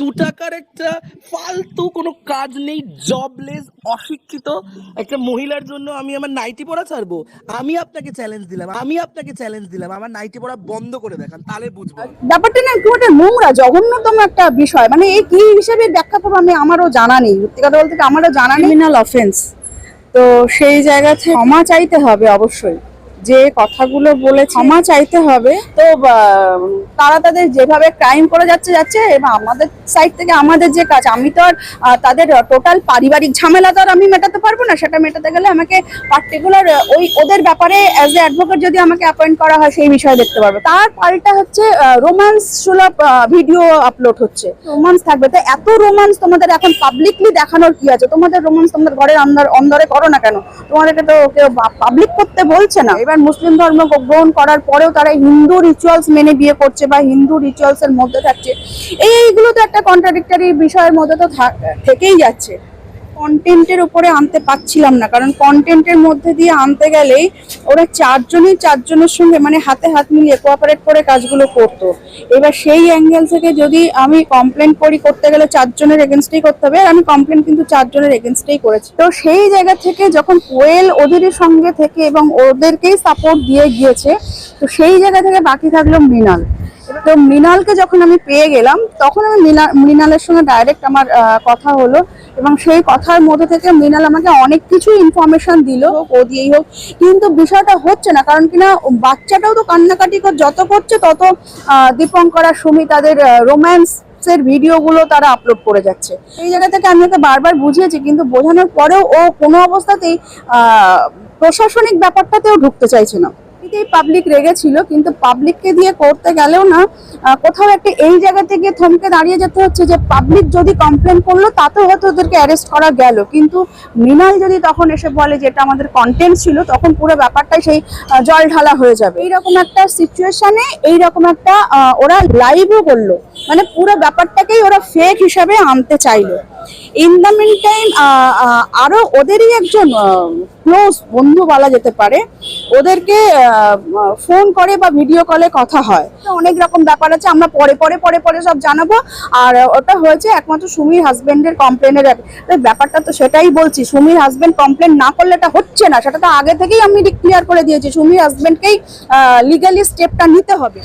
দু টাকার একটা ফালতু কোনো কাজ নেই জবলেস অশিক্ষিত একটা মহিলার জন্য আমি আমার নাইটি পড়া ছাড়বো। আমি আপনাকে চ্যালেঞ্জ দিলাম আমি আপনাকে চ্যালেঞ্জ দিলাম আমার নাইটি পড়া বন্ধ করে দেখান তাহলে বুঝব। ব্যাপারটা না একটু একটা নোংরা জঘন্যতম একটা বিষয়। মানে এই কি হিসেবে ব্যাখ্যা করব আমি আমারও জানা নেই। সত্যি কথা বলতে আমারও জানা নেই। ক্রিমিনাল অফেন্স তো সেই জায়গা থেকে ক্ষমা চাইতে হবে অবশ্যই। যে কথাগুলো বলে ক্ষমা চাইতে হবে। তো তারা তাদের যেভাবে ক্রাইম করে যাচ্ছে যাচ্ছে এবং আমাদের সাইড থেকে আমাদের যে কাজ আমি তো আর তাদের টোটাল পারিবারিক ঝামেলা তো আর আমি মেটাতে পারব না সেটা মেটাতে গেলে আমাকে পার্টিকুলার ওই ওদের ব্যাপারে অ্যাজ এ অ্যাডভোকেট যদি আমাকে অ্যাপয়েন্ট করা হয় সেই বিষয়ে দেখতে পারব। তার পাল্টা হচ্ছে রোমান্স সুলভ ভিডিও আপলোড হচ্ছে। রোমান্স থাকবে। তো এত রোমান্স তোমাদের এখন পাবলিকলি দেখানোর কি আছে? তোমাদের রোমান্স তোমাদের ঘরের অন্দর অন্দরে করো না কেন? তোমাদেরকে তো কেউ পাবলিক করতে বলছে না। এবার মুসলিম ধর্ম গ্রহণ করার পরেও তারা হিন্দু রিচুয়ালস মেনে বিয়ে করছে বা হিন্দু রিচুয়ালস এর মধ্যে থাকছে। এই এইগুলো তো একটা কন্ট্রাডিক্টারি বিষয়ের মধ্যে তো থাক- থেকেই যাচ্ছে। কন্টেন্টের উপরে আনতে পারছিলাম না। কারণ কন্টেন্টের মধ্যে দিয়ে আনতে গেলেই ওরা চারজনই চারজনের সঙ্গে মানে হাতে হাত মিলিয়ে কোঅপারেট করে কাজগুলো করতো। এবার সেই অ্যাঙ্গেল থেকে যদি আমি কমপ্লেন করি করতে গেলে চারজনের এগেনস্টেই করতে হবে, আর আমি কমপ্লেন কিন্তু চারজনের এগেনস্টেই করেছি। তো সেই জায়গা থেকে যখন কোয়েল ওদেরই সঙ্গে থেকে এবং ওদেরকেই সাপোর্ট দিয়ে গিয়েছে, তো সেই জায়গা থেকে বাকি থাকল মৃণাল। তো মৃণালকে যখন আমি পেয়ে গেলাম, তখন আমি মৃণা- মৃণালের সঙ্গে ডাইরেক্ট আমার কথা হলো এবং সেই কথার মধ্যে থেকে মৃণাল আমাকে অনেক কিছু ইনফরমেশন দিল, ও দিয়েই হোক। কিন্তু বিষয়টা হচ্ছে না, কারণ কিনা বাচ্চাটাও তো কান্নাকাটি কর- যত করছে তত দীপঙ্কর সুমি তাদের রোম্যান্স ভিডিওগুলো তারা আপলোড করে যাচ্ছে। এই জায়গা থেকে আমি ওকে বারবার বুঝিয়েছি, কিন্তু বোঝানোর পরেও ও কোনো অবস্থাতেই প্রশাসনিক ব্যাপারটাতেও ঢুকতে চাইছে না। এমনিতেই পাবলিক রেগেছিল, কিন্তু পাবলিককে দিয়ে করতে গেলেও না কোথাও একটা এই জায়গা থেকে থমকে দাঁড়িয়ে যেতে হচ্ছে যে পাবলিক যদি কমপ্লেন করল, তাতেও হয়তো ওদেরকে অ্যারেস্ট করা গেল। কিন্তু মৃণাল যদি তখন এসে বলে যে এটা আমাদের কন্টেন্ট ছিল, তখন পুরো ব্যাপারটাই সেই জল ঢালা হয়ে যাবে। এইরকম একটা সিচুয়েশনে এইরকম একটা ওরা লাইভও করল। মানে পুরো ব্যাপারটাকেই ওরা ফেক হিসাবে আনতে চাইলো। ইন দ্য মিন টাইম আরও ওদেরই একজন ক্লোজ বন্ধু বলা যেতে পারে, ওদেরকে ফোন করে বা ভিডিও কলে কথা হয়। অনেক রকম ব্যাপার আছে, আমরা পরে পরে পরে পরে সব জানাব। আর ওটা হয়েছে একমাত্র সুমির হাজবেন্ডের কমপ্লেনের ব্যাপারটা তো সেটাই বলছি, সুমির হাজবেন্ড কমপ্লেন না করলে এটা হচ্ছে না। সেটা তো আগে থেকেই আমি ক্লিয়ার করে দিয়েছি, সুমির হাজবেন্ডকেই লিগালি স্টেপটা নিতে হবে।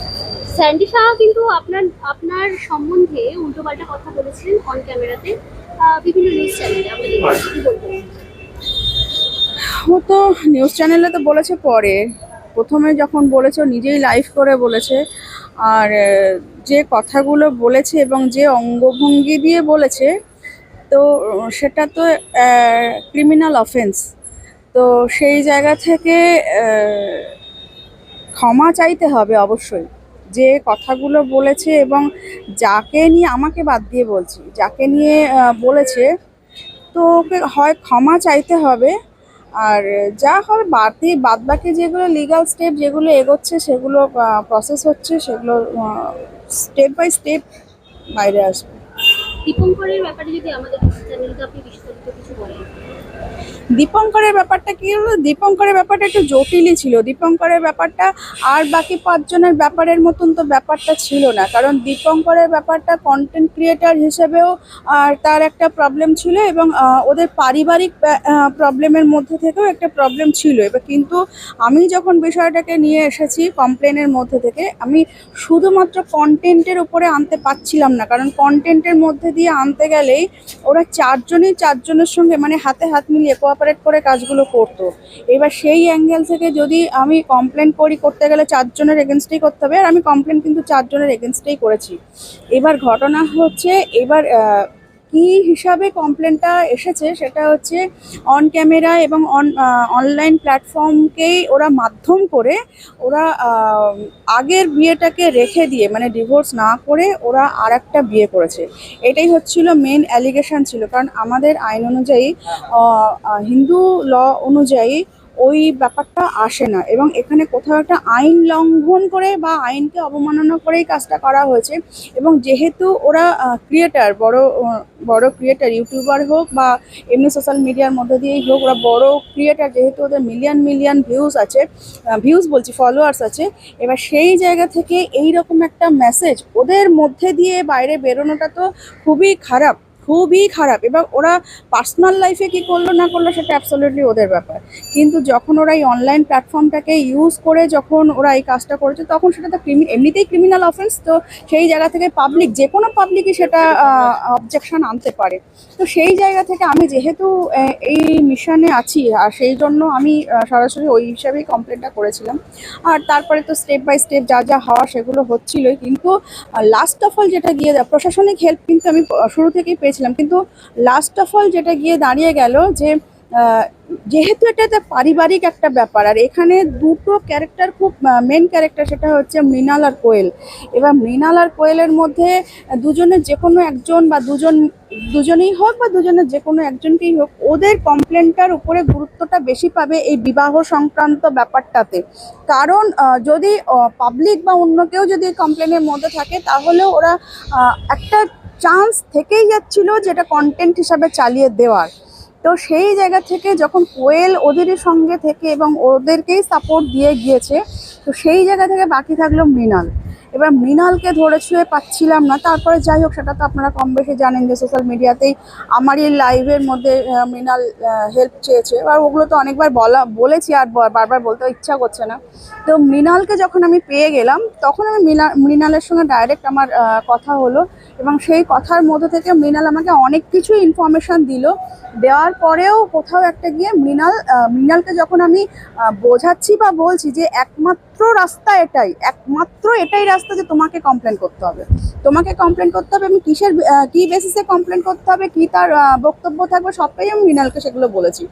কিন্তু আপনার আপনার সম্বন্ধে কথা বলেছিলেন অন ক্যামেরাতে বিভিন্ন নিউজ চ্যানেলে ও তো নিউজ চ্যানেলে তো বলেছে পরে। প্রথমে যখন বলেছে নিজেই লাইভ করে বলেছে। আর যে কথাগুলো বলেছে এবং যে অঙ্গভঙ্গি দিয়ে বলেছে, তো, সেটা তো ক্রিমিনাল অফেন্স তো সেই জায়গা থেকে ক্ষমা চাইতে হবে অবশ্যই। যে কথাগুলো বলেছে এবং যাকে নিয়ে আমাকে বাদ দিয়ে বলছি, যাকে নিয়ে বলেছে, তো ওকে হয় ক্ষমা চাইতে হবে আর যা হবে বাদে বাদ বাকি যেগুলো লিগাল স্টেপ যেগুলো এগোচ্ছে, সেগুলো প্রসেস হচ্ছে, সেগুলো স্টেপ বাই স্টেপ বাইরে আসবে। দীপঙ্করের ব্যাপারে যদি আমাদের চ্যানেলটা আপনি বিস্তারিত কিছু বলেন। দীপঙ্করের ব্যাপারটা কি হলো? দীপঙ্করের ব্যাপারটা একটু জটিলই ছিল। দীপঙ্করের ব্যাপারটা আর বাকি পাঁচজনের ব্যাপারের মতন তো ব্যাপারটা ছিল না। কারণ দীপঙ্করের ব্যাপারটা কন্টেন্ট ক্রিয়েটার হিসেবেও আর তার একটা প্রবলেম ছিল এবং ওদের পারিবারিক প্রবলেমের মধ্যে থেকেও একটা প্রবলেম ছিল। এবার কিন্তু আমি যখন বিষয়টাকে নিয়ে এসেছি কমপ্লেনের মধ্যে থেকে, আমি শুধুমাত্র কন্টেন্টের উপরে আনতে পারছিলাম না। কারণ কন্টেন্টের মধ্যে দিয়ে আনতে গেলেই ওরা চারজনই চারজনের সঙ্গে মানে হাতে হাত মিলিয়ে কোঅপারেট করে কাজগুলো করতো। এবার সেই অ্যাঙ্গেল থেকে যদি আমি কমপ্লেন করি করতে গেলে চারজনের এগেনস্টেই করতে হবে, আর আমি কমপ্লেন কিন্তু চারজনের এগেনস্টেই করেছি। এবার ঘটনা হচ্ছে, এবার কি হিসাবে কমপ্লেনটা এসেছে সেটা হচ্ছে অন ক্যামেরা এবং অন অনলাইন প্ল্যাটফর্মকেই ওরা মাধ্যম করে ওরা আগের বিয়েটাকে রেখে দিয়ে মানে ডিভোর্স না করে ওরা আর একটা বিয়ে করেছে। এটাই হচ্ছিল মেন অ্যালিগেশন ছিল। কারণ আমাদের আইন অনুযায়ী হিন্দু ল অনুযায়ী ওই ব্যাপারটা আসে না। এবং এখানে কোথাও একটা আইন লঙ্ঘন করে বা আইনকে অবমাননা করেই কাজটা করা হয়েছে। এবং যেহেতু ওরা ক্রিয়েটার বড় বড় ক্রিয়েটার ইউটিউবার হোক বা এমনি সোশ্যাল মিডিয়ার মধ্যে দিয়েই হোক, ওরা বড় ক্রিয়েটার যেহেতু ওদের মিলিয়ন মিলিয়ন ভিউজ আছে ভিউজ বলছি ফলোয়ার্স আছে, এবার সেই জায়গা থেকে এই রকম একটা মেসেজ ওদের মধ্যে দিয়ে বাইরে বেরোনোটা তো খুবই খারাপ। খুবই খারাপ এবার ওরা পার্সোনাল লাইফে কি করল না করল সেটা অ্যাবসলিউটলি ওদের ব্যাপার। কিন্তু যখন ওরা এই অনলাইন প্ল্যাটফর্মটাকে ইউজ করে যখন ওরা এই কাজটা করেছে, তখন সেটা তো ক্রিমি এমনিতেই ক্রিমিনাল অফেন্স তো সেই জায়গা থেকে পাবলিক যে কোনো পাবলিকই সেটা অবজেকশন আনতে পারে। তো সেই জায়গা থেকে আমি যেহেতু এই মিশনে আছি, আর সেই জন্য আমি সরাসরি ওই হিসাবেই কমপ্লেনটা করেছিলাম। আর তারপরে তো স্টেপ বাই স্টেপ যা যা হওয়া সেগুলো হচ্ছিলই, কিন্তু লাস্ট অফ অল যেটা গিয়ে, প্রশাসনিক হেল্প কিন্তু আমি শুরু থেকেই পেয়েছিলাম কিন্তু লাস্ট অফ অল যেটা গিয়ে দাঁড়িয়ে গেল যে যেহেতু এটা একটা পারিবারিক একটা ব্যাপার, আর এখানে দুটো ক্যারেক্টার খুব মেন ক্যারেক্টার সেটা হচ্ছে মৃণাল আর কোয়েল। এবার মৃণাল আর কোয়েলের মধ্যে দুজনের যে কোনো একজন বা দুজন, দুজনেই হোক বা দুজনের যে কোনো একজনকেই হোক, ওদের কমপ্লেনটার উপরে গুরুত্বটা বেশি পাবে এই বিবাহ সংক্রান্ত ব্যাপারটাতে। কারণ যদি পাবলিক বা অন্য কেউ যদি কমপ্লেনের মধ্যে থাকে, তাহলে ওরা একটা চান্স থেকেই যাচ্ছিল যেটা কন্টেন্ট হিসাবে চালিয়ে দেওয়ার। তো সেই জায়গা থেকে যখন কোয়েল ওদেরই সঙ্গে থেকে এবং ওদেরকেই সাপোর্ট দিয়ে গিয়েছে, তো সেই জায়গা থেকে বাকি থাকল মৃণাল। এবার মৃণালকে ধরে ছুঁয়ে পাচ্ছিলাম না, তারপরে যাই হোক, সেটা তো আপনারা কম বেশি জানেন যে সোশ্যাল মিডিয়াতেই আমারই লাইভের মধ্যে মৃণাল হেল্প চেয়েছে। এবার ওগুলো তো অনেকবার বলা, বলেছি আর বার- বারবার বলতে ইচ্ছা করছে না। তো মৃণালকে যখন আমি পেয়ে গেলাম, তখন আমি মৃণা- মৃণালের সঙ্গে ডাইরেক্ট আমার কথা হলো এবং সেই কথার মধ্যে থেকে মৃণাল আমাকে অনেক কিছু ইনফরমেশান দিল। দেওয়ার পরেও কোথাও একটা গিয়ে মৃণাল মৃণালকে যখন আমি বোঝাচ্ছি বা বলছি যে একমাত্র রাস্তা এটাই, একমাত্র এটাই রাস্তা যে তোমাকে কমপ্লেন করতে হবে। তোমাকে কমপ্লেন করতে হবে, আমি কিসের কি বেসিসে কমপ্লেন করতে হবে, কি তার বক্তব্য থাকবে, সবটাই আমি মৃণালকে সেগুলো বলেছি।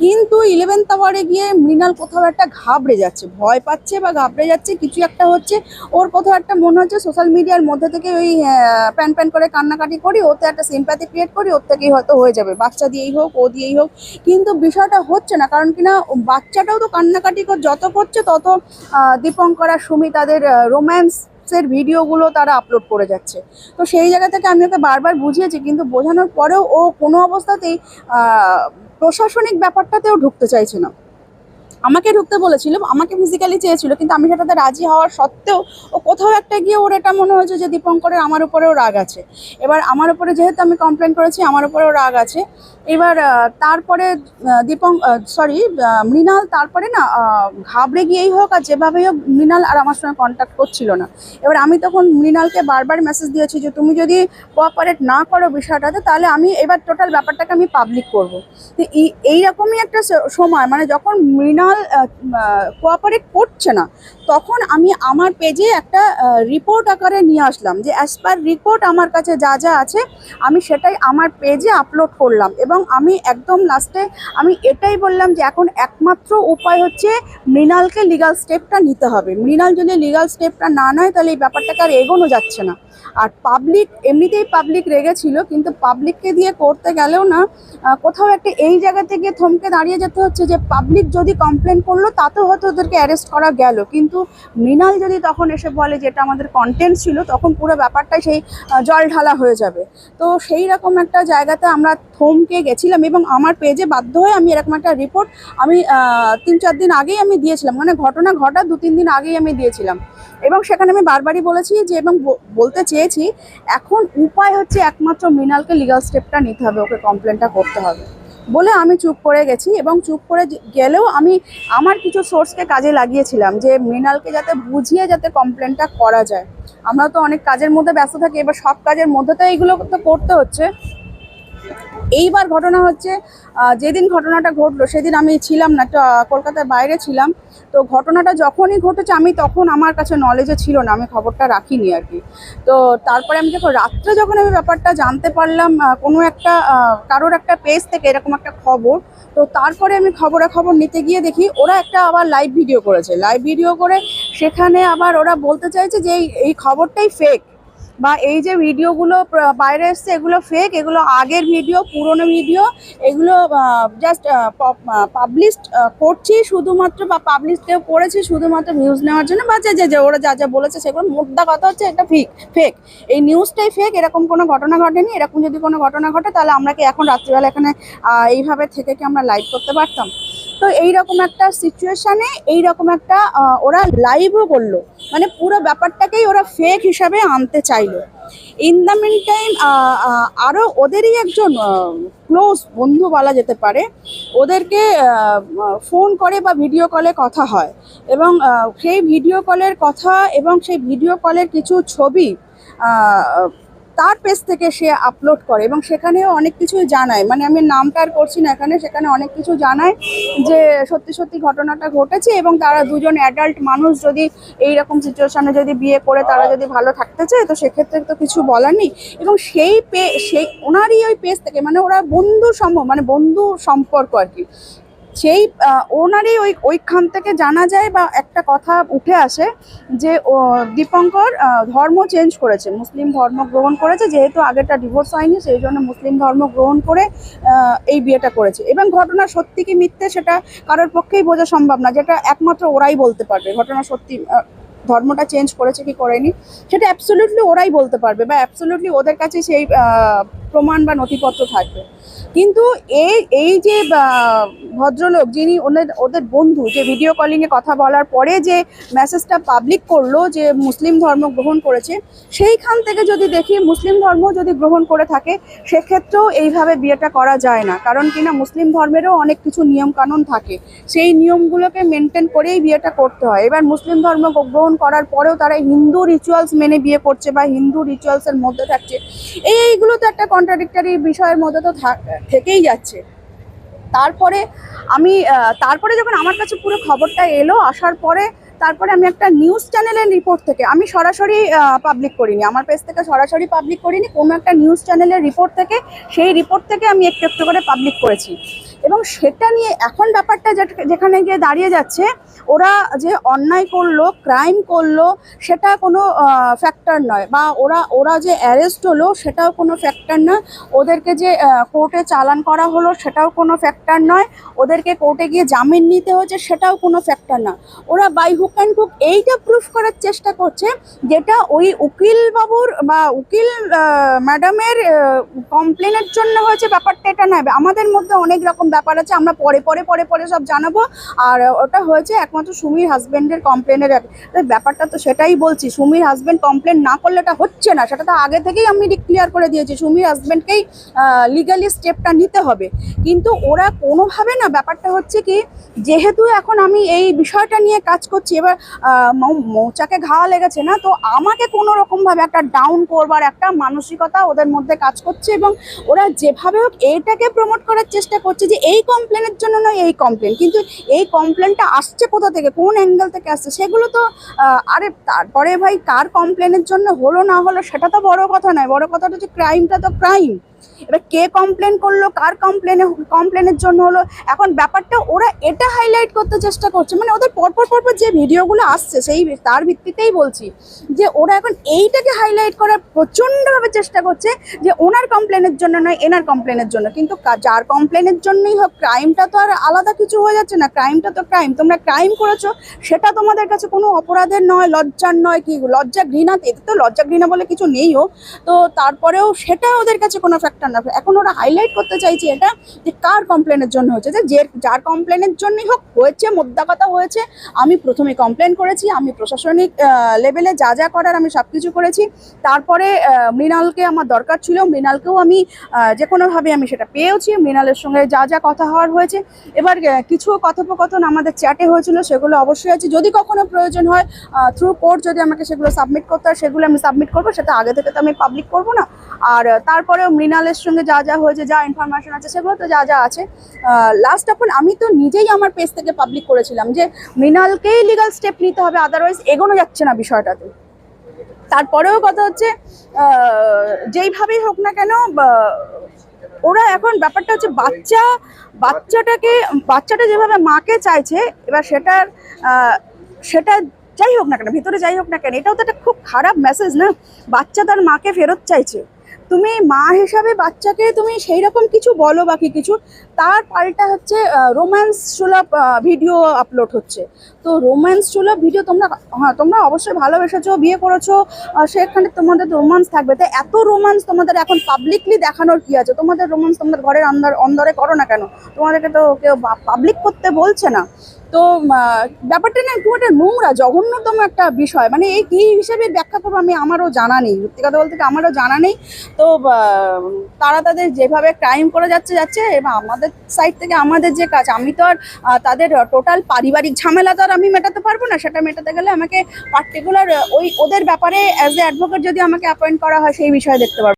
কিন্তু ইলেভেন্থ আওয়ারে গিয়ে মৃণাল কোথাও একটা ঘাবড়ে যাচ্ছে, ভয় পাচ্ছে বা ঘাবড়ে যাচ্ছে, কিছু একটা হচ্ছে, ওর কোথাও একটা মনে হচ্ছে সোশ্যাল মিডিয়ার মধ্যে থেকে ওই প্যান প্যান করে কান্নাকাটি করি, ওতে একটা সিম্প্যাথি ক্রিয়েট করি, ওর থেকেই হয়তো হয়ে যাবে, বাচ্চা দিয়েই হোক, ও দিয়েই হোক। কিন্তু বিষয়টা হচ্ছে না, কারণ কিনা বাচ্চাটাও তো কান্নাকাটি যত করছে তত দীপঙ্কর সুমি তাদের রোম্যান্সের ভিডিওগুলো তারা আপলোড করে যাচ্ছে। তো সেই জায়গা থেকে আমি ওকে বারবার বুঝিয়েছি, কিন্তু বোঝানোর পরেও ও কোনো অবস্থাতেই প্রশাসনিক ব্যাপারটাতেও ঢুকতে চাইছে না। আমাকে ঢুকতে বলেছিল, আমাকে ফিজিক্যালি চেয়েছিল, কিন্তু আমি সেটাতে রাজি হওয়ার সত্ত্বেও ও কোথাও একটা গিয়ে ওর এটা মনে হয়েছে যে দীপঙ্করের আমার উপরেও রাগ আছে। এবার আমার উপরে যেহেতু আমি কমপ্লেন করেছি, আমার উপরেও রাগ আছে। এবার তারপরে দীপং সরি মৃণাল তারপরে না ঘাবড়ে গিয়েই হোক আর যেভাবেই হোক, মৃণাল আর আমার সঙ্গে কন্ট্যাক্ট করছিল না। এবার আমি তখন মৃণালকে বারবার মেসেজ দিয়েছি যে, তুমি যদি কোঅপারেট না করো বিষয়টাতে, তাহলে আমি এবার টোটাল ব্যাপারটাকে আমি পাবলিক করব। তো এই, এইরকমই একটা সময় মানে যখন মৃণাল কোঅপারেট করছে না। তখন আমি আমার পেজে একটা রিপোর্ট আকারে নিয়ে আসলাম যে অ্যাজ পার রিপোর্ট আমার কাছে যা যা আছে, আমি সেটাই আমার পেজে আপলোড করলাম। এবং আমি একদম লাস্টে আমি এটাই বললাম যে এখন একমাত্র উপায় হচ্ছে মৃণালকে লিগাল স্টেপটা নিতে হবে। মৃণাল যদি লিগাল স্টেপটা না নেয়, তাহলে এই ব্যাপারটাকে আর এগোনো যাচ্ছে না। আর পাবলিক এমনিতেই পাবলিক রেগেছিল, কিন্তু পাবলিককে দিয়ে করতে গেলেও না কোথাও একটা এই জায়গা থেকে থমকে দাঁড়িয়ে যেতে হচ্ছে যে পাবলিক যদি কমপ্লেন করল, তাতেও হয়তো ওদেরকে অ্যারেস্ট করা গেল। কিন্তু মৃণাল যদি তখন এসে বলে যেটা আমাদের কন্টেন্ট ছিল, তখন পুরো ব্যাপারটাই সেই জল ঢালা হয়ে যাবে। তো সেই রকম একটা জায়গাতে আমরা থমকে গেছিলাম এবং আমার পেজে বাধ্য হয়ে আমি এরকম একটা রিপোর্ট আমি তিন চার দিন আগেই আমি দিয়েছিলাম। মানে ঘটনা ঘটা দু তিন দিন আগেই আমি দিয়েছিলাম। এবং সেখানে আমি বারবারই বলেছি যে এবং বলতে চেয়েছি, এখন উপায় হচ্ছে একমাত্র মৃণালকে লিগাল স্টেপটা নিতে হবে, ওকে কমপ্লেনটা করতে হবে। বলে আমি চুপ করে গেছি এবং চুপ করে গেলেও আমি আমার কিছু সোর্সকে কাজে লাগিয়েছিলাম যে মৃণালকে যাতে বুঝিয়ে যাতে কমপ্লেনটা করা যায়। আমরা তো অনেক কাজের মধ্যে ব্যস্ত থাকি, এবার সব কাজের মধ্যে তো এইগুলো তো করতে হচ্ছে। এইবার ঘটনা হচ্ছে যেদিন ঘটনাটা ঘটলো, সেদিন আমি ছিলাম না, একটু কলকাতার বাইরে ছিলাম। তো ঘটনাটা যখনই ঘটেছে, আমি তখন আমার কাছে নলেজে ছিল না, আমি খবরটা রাখিনি আর কি। তো তারপরে আমি যখন রাত্রে যখন আমি ব্যাপারটা জানতে পারলাম কোনো একটা কারোর একটা পেজ থেকে এরকম একটা খবর, তো তারপরে আমি খবরে খবর নিতে গিয়ে দেখি, ওরা একটা আবার লাইভ ভিডিও করেছে। লাইভ ভিডিও করে সেখানে আবার ওরা বলতে চাইছে যে, এই খবরটাই ফেক বা এই যে ভিডিওগুলো বাইরে এসছে, এগুলো ফেক এগুলো আগের ভিডিও পুরনো ভিডিও এগুলো জাস্ট পাবলিশ করছি শুধুমাত্র বা পাবলিশ কেউ করেছি শুধুমাত্র নিউজ নেওয়ার জন্য বা যে যে ওরা যা যা বলেছে সেগুলো মোদ্দা কথা হচ্ছে এটা ফেক ফেক এই নিউজটাই ফেক এরকম কোনো ঘটনা ঘটেনি, এরকম যদি কোনো ঘটনা ঘটে তাহলে আমরা কি এখন রাত্রিবেলা এখানে এইভাবে থেকে কি আমরা লাইভ করতে পারতাম? তো এইরকম একটা সিচুয়েশনে এইরকম একটা ওরা লাইভও করল। মানে পুরো ব্যাপারটাকেই ওরা ফেক হিসাবে আনতে চাইলো। ইন দ্য মিন টাইম আরও ওদেরই একজন ক্লোজ বন্ধু বলা যেতে পারে, ওদেরকে ফোন করে বা ভিডিও কলে কথা হয়। এবং সেই ভিডিও কলের কথা এবং সেই ভিডিও কলের কিছু ছবি তার পেজ থেকে সে আপলোড করে এবং সেখানেও অনেক কিছুই জানায়। মানে আমি নামটা আর করছি না এখানে, সেখানে অনেক কিছু জানায় যে সত্যি সত্যি ঘটনাটা ঘটেছে এবং তারা দুজন অ্যাডাল্ট মানুষ যদি এই রকম সিচুয়েশনে যদি বিয়ে করে তারা যদি ভালো থাকতে চায়, তো সেক্ষেত্রে তো কিছু বলার নেই। এবং সেই পে, সেই ওনারই ওই পেজ থেকে মানে ওরা বন্ধু সম মানে বন্ধু সম্পর্ক আর কি। সেই ওনারই ওই, ওইখান থেকে জানা যায় বা একটা কথা উঠে আসে যে দীপঙ্কর ধর্ম চেঞ্জ করেছে, মুসলিম ধর্ম গ্রহণ করেছে, যেহেতু আগেরটা ডিভোর্স হয়নি, সেই জন্য মুসলিম ধর্ম গ্রহণ করে এই বিয়েটা করেছে। এবং ঘটনা সত্যি কি মিথ্যে সেটা কারোর পক্ষেই বোঝা সম্ভব না, যেটা একমাত্র ওরাই বলতে পারবে। ঘটনা সত্যি ধর্মটা চেঞ্জ করেছে কি করেনি, সেটা অ্যাবসোলিউটলি ওরাই বলতে পারবে বা অ্যাবসোলিউটলি ওদের কাছে সেই প্রমাণ বা নথিপত্র থাকবে। কিন্তু এই এই যে ভদ্রলোক যিনি ওদের ওদের বন্ধু যে ভিডিও কলিংয়ে কথা বলার পরে যে মেসেজটা পাবলিক করল যে মুসলিম ধর্ম গ্রহণ করেছে, সেইখান থেকে যদি দেখি মুসলিম ধর্ম যদি গ্রহণ করে থাকে, সেক্ষেত্রেও এইভাবে বিয়েটা করা যায় না। কারণ কিনা মুসলিম ধর্মেরও অনেক কিছু নিয়ম কানুন থাকে। সেই নিয়মগুলোকে মেনটেন করেই বিয়েটা করতে হয়। এবার মুসলিম ধর্ম গ্রহণ করার পরেও তারা হিন্দু রিচুয়ালস মেনে বিয়ে করছে বা হিন্দু রিচুয়ালসের মধ্যে থাকছে। এই এইগুলো তো একটা কন্ট্রাডিক্টারি বিষয়ের মধ্যে তো থাক- থেকেই যাচ্ছে। তারপরে আমি তারপরে যখন আমার কাছে পুরো খবরটা এলো আসার পরে তারপরে আমি একটা নিউজ চ্যানেলের রিপোর্ট থেকে, আমি সরাসরি পাবলিক করিনি, আমার পেজ থেকে সরাসরি পাবলিক করিনি, কোনো একটা নিউজ চ্যানেলের রিপোর্ট থেকে, সেই রিপোর্ট থেকে আমি একটু একটু করে পাবলিক করেছি। এবং সেটা নিয়ে এখন ব্যাপারটা যেখানে গিয়ে দাঁড়িয়ে যাচ্ছে, ওরা যে অন্যায় করল ক্রাইম করল, সেটা কোনো ফ্যাক্টর নয়। বা ওরা ওরা যে অ্যারেস্ট হলো, সেটাও কোনো ফ্যাক্টর না। ওদেরকে যে কোর্টে চালান করা হলো, সেটাও কোনো ফ্যাক্টর নয়। ওদেরকে কোর্টে গিয়ে জামিন নিতে হচ্ছে সেটাও কোনো ফ্যাক্টর না। ওরা বাই হুক অ্যান্ড এইটা প্রুফ করার চেষ্টা করছে যেটা ওই উকিল বাবুর বা উকিল ম্যাডামের কমপ্লেনের জন্য হয়েছে ব্যাপারটা, এটা নয়। আমাদের মধ্যে অনেক রকম ব্যাপার আছে, আমরা পরে পরে পরে পরে সব জানাব। আর ওটা হয়েছে একমাত্র সুমির হাজবেন্ডের কমপ্লেনের ব্যাপারটা তো সেটাই বলছি, সুমির হাজব্যান্ড কমপ্লেন না করলে এটা হচ্ছে না। সেটা তো আগে থেকেই আমি ক্লিয়ার করে দিয়েছি, সুমির হাজব্যান্ডকেই লিগালি স্টেপটা নিতে হবে। কিন্তু ওরা কোনোভাবে না, ব্যাপারটা হচ্ছে কি, যেহেতু এখন আমি এই বিষয়টা নিয়ে কাজ করছি এবার মৌচাকে ঘা লেগেছে না, তো আমাকে কোনো রকমভাবে একটা ডাউন করবার, একটা মানসিকতা ওদের মধ্যে কাজ করছে এবং ওরা যেভাবে হোক এইটাকে প্রমোট করার চেষ্টা করছে যে এই কমপ্লেনের জন্য নয়, এই কমপ্লেন কিন্তু এই কমপ্লেনটা আসছে কোথা থেকে, কোন অ্যাঙ্গেল থেকে আসছে, সেগুলো তো আরে তারপরে ভাই কার কমপ্লেনের জন্য হলো না হলো সেটা তো বড় কথা নয়, বড় কথাটা হচ্ছে ক্রাইমটা তো ক্রাইম এবার কে কমপ্লেন করল, কার কমপ্লেনে কমপ্লেনের জন্য হলো? এখন ব্যাপারটা ওরা এটা হাইলাইট করতে চেষ্টা করছে। মানে ওদের পরপর পরপর যে ভিডিওগুলো আসছে, সেই তার ভিত্তিতেই বলছি যে ওরা এখন এইটাকে হাইলাইট করার প্রচণ্ডভাবে চেষ্টা করছে যে ওনার কমপ্লেনের জন্য নয়, এনার কমপ্লেনের জন্য। কিন্তু যার কমপ্লেনের জন্যই হোক ক্রাইমটা তো আর আলাদা কিছু হয়ে যাচ্ছে না। ক্রাইমটা তো ক্রাইম তোমরা ক্রাইম করেছ, সেটা তোমাদের কাছে কোনো অপরাধের নয়, লজ্জার নয় কি? লজ্জা ঘৃণা, এতে তো লজ্জা ঘৃণা বলে কিছু নেইও। তো তারপরেও সেটা ওদের কাছে কোনো ফ্যাক্টর না এখন ওরা হাইলাইট করতে চাইছে এটা যে কার কমপ্লেনের জন্য হয়েছে? যে যে যার কমপ্লেনের জন্যই হোক, হয়েছে, মোদ্দা কথা হয়েছে, আমি প্রথমে কমপ্লেন করেছি, আমি প্রশাসনিক লেভেলে যা যা করার আমি সব কিছু করেছি। তারপরে মৃণালকে আমার দরকার ছিল, মৃণালকেও আমি যে কোনোভাবে আমি সেটা পেয়েওছি, মৃণালের সঙ্গে যা যা কথা হওয়ার হয়েছে। এবার কিছু কথোপকথন আমাদের চ্যাটে হয়েছিল, সেগুলো অবশ্যই আছে। যদি কখনো প্রয়োজন হয় থ্রু কোর্ট যদি আমাকে সেগুলো সাবমিট করতে হয়, সেগুলো আমি সাবমিট করব, সেটা আগে থেকে তো আমি পাবলিক করব না। আর, তারপরেও তারপরেও মৃণালের সঙ্গে যা যা হয়েছে, যা ইনফরমেশন আছে, সেগুলো তো যা যা আছে। লাস্ট অল আমি তো নিজেই আমার পেজ থেকে পাবলিক করেছিলাম যে মৃণালকেই লিগাল স্টেপ নিতে হবে আদারওয়াইজ এগোনো যাচ্ছে না বিষয়টাতে। তারপরেও কথা হচ্ছে যেইভাবেই হোক না কেন ওরা এখন ব্যাপারটা হচ্ছে বাচ্চা, বাচ্চাটাকে, বাচ্চাটা যেভাবে মাকে চাইছে, এবার সেটার সেটা যাই হোক না কেন, ভিতরে যাই হোক না কেন, এটাও তো একটা খুব খারাপ মেসেজ না? বাচ্চা তার মাকে ফেরত চাইছে। তুমি মা হিসাবে বাচ্চাকে তুমি সেই রকম কিছু বলো বাকি কিছু। তার পাল্টা হচ্ছে রোম্যান্স সুলভ ভিডিও আপলোড হচ্ছে। তো রোম্যান্স সুলভ ভিডিও তোমরা হ্যাঁ তোমরা অবশ্যই ভালোবেসেছো, বিয়ে করেছ সেখানে তোমাদের রোমান্স থাকবে। তাই এত রোমান্স তোমাদের এখন পাবলিকলি দেখানোর কি আছে? তোমাদের রোমান্স তোমাদের ঘরের অন্দর অন্দরে করো না কেন? তোমাদেরকে তো কেউ পাবলিক করতে বলছে না। তো ব্যাপারটা না খুব একটা নোংরা, জঘন্যতম একটা বিষয়। মানে এই কী হিসেবে ব্যাখ্যা করব আমি আমারও জানা নেই। সত্যি কথা বলতে আমারও জানা নেই। তো তারা তাদের যেভাবে ক্রাইম করে যাচ্ছে যাচ্ছে এবং আমাদের সাইড থেকে আমাদের যে কাজ, আমি তো আর তাদের টোটাল পারিবারিক ঝামেলা তো আর আমি মেটাতে পারব না। সেটা মেটাতে গেলে আমাকে পার্টিকুলার ওই, ওদের ব্যাপারে অ্যাজ এ অ্যাডভোকেট যদি আমাকে অ্যাপয়েন্ট করা হয়, সেই বিষয়ে দেখতে পারব।